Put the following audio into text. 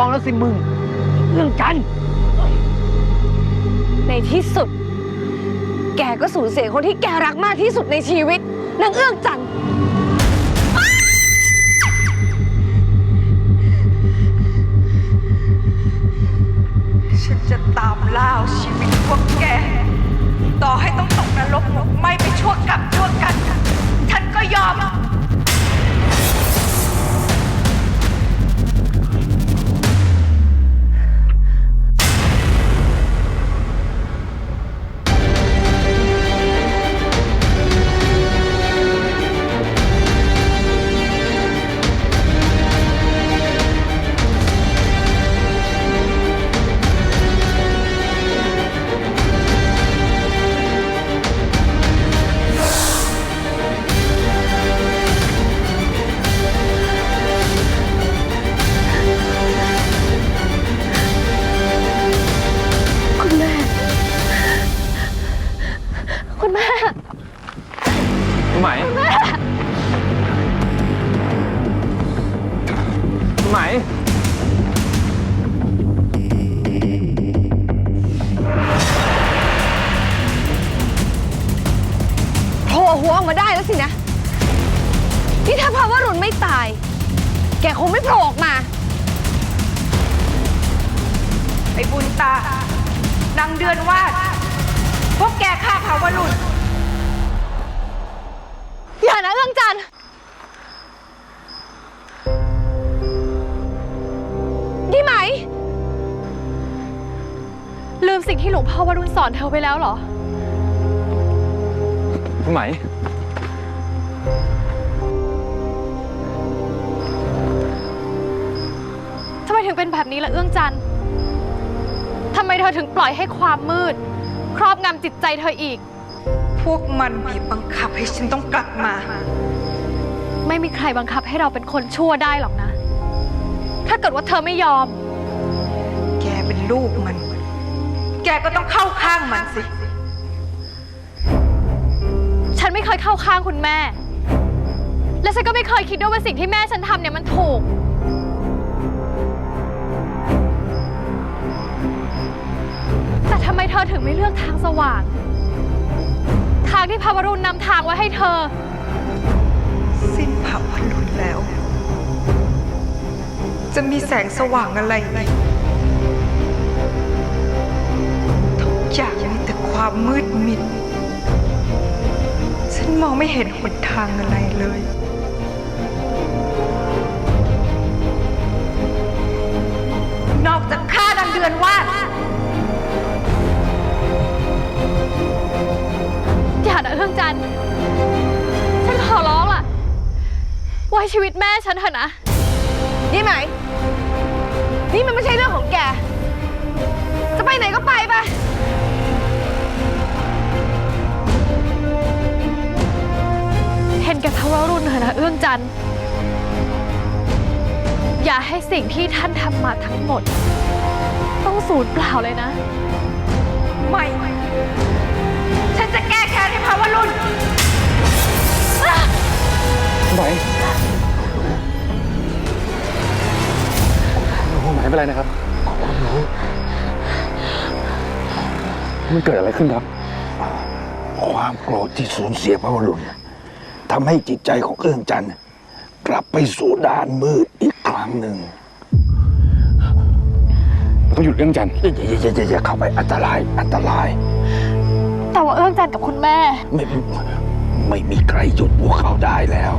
องแล้วสิมึง เรื่องกัน ในที่สุด แกก็สูญเสียคนที่แกรักมากที่สุดในชีวิตนางเอื้องจันทร์ฉันจะตามล่าเอาชีวิตพวกแก ต่อให้ต้องตกนรกหมกไหม่ไปชั่วกับ ไหมคุณไหมโผล่หัวออกมาได้แล้วสินะ นี่ถ้าพาวรุณไม่ตาย แกคงไม่โผล่ออกมา ไอ้บุญตานางเดือนวาด สิ่งที่หลวงพ่อวรุณสอนเธอไปแล้วเหรอ คุณไหม ทำไมถึงเป็นแบบนี้ล่ะเอื้องจันทร์ทำไมเธอถึงปล่อยให้ความมืด ครอบงำจิตใจเธออีก พวกมันบีบบังคับให้ฉันต้องกลับมา ไม่มีใครบังคับให้เราเป็นคนชั่วได้หรอกนะ ถ้าเกิดว่าเธอไม่ยอม แกเป็นลูกมัน แกก็ต้องเข้าข้างมันสิ ฉันไม่เคยเข้าข้างคุณแม่ และฉันก็ไม่เคยคิดด้วยว่าสิ่งที่แม่ฉันทำเนี่ยมันถูก แต่ทำไมเธอถึงไม่เลือกทางสว่าง ทางที่พาวรุณนำทางไว้ให้เธอ สิ้นภาวรุณแล้ว จะมีแสงสว่างอะไรอีก ความมืดมิด ฉันมองไม่เห็นหนทางอะไรเลย นอกจากฆ่านางเดือนวาดอย่านะเอื้องจันทร์ฉันขอร้องล่ะ ไว้ชีวิตแม่ฉันเถอะนะ นี่ไหม นี่มันไม่ใช่เรื่องของแก รุณเถอะนะเอื้องจันทร์ อย่าให้สิ่งที่ท่านทำมาทั้งหมด ต้องสูญเปล่าเลยนะ ไม่ ฉันจะแก้แค้นให้ภาวรุณคุณไหมคุณไหมเป็นไรนะครับมันเกิดอะไรขึ้นครับ ความโกรธที่สูญเสียพระวรุณ ทำให้จิตใจของเอื้องจันทร์กลับไปสู่ด้านมืดอีกครั้งหนึ่งเราต้องหยุดเรื่องจันทร์อย่าอย่าอย่าอย่าอย่าเข้าไปอันตรายอันตราย แต่ว่าเอื้องจันทร์กับคุณแม่ ไม่ไม่มีใครหยุดพวกเขาได้แล้ว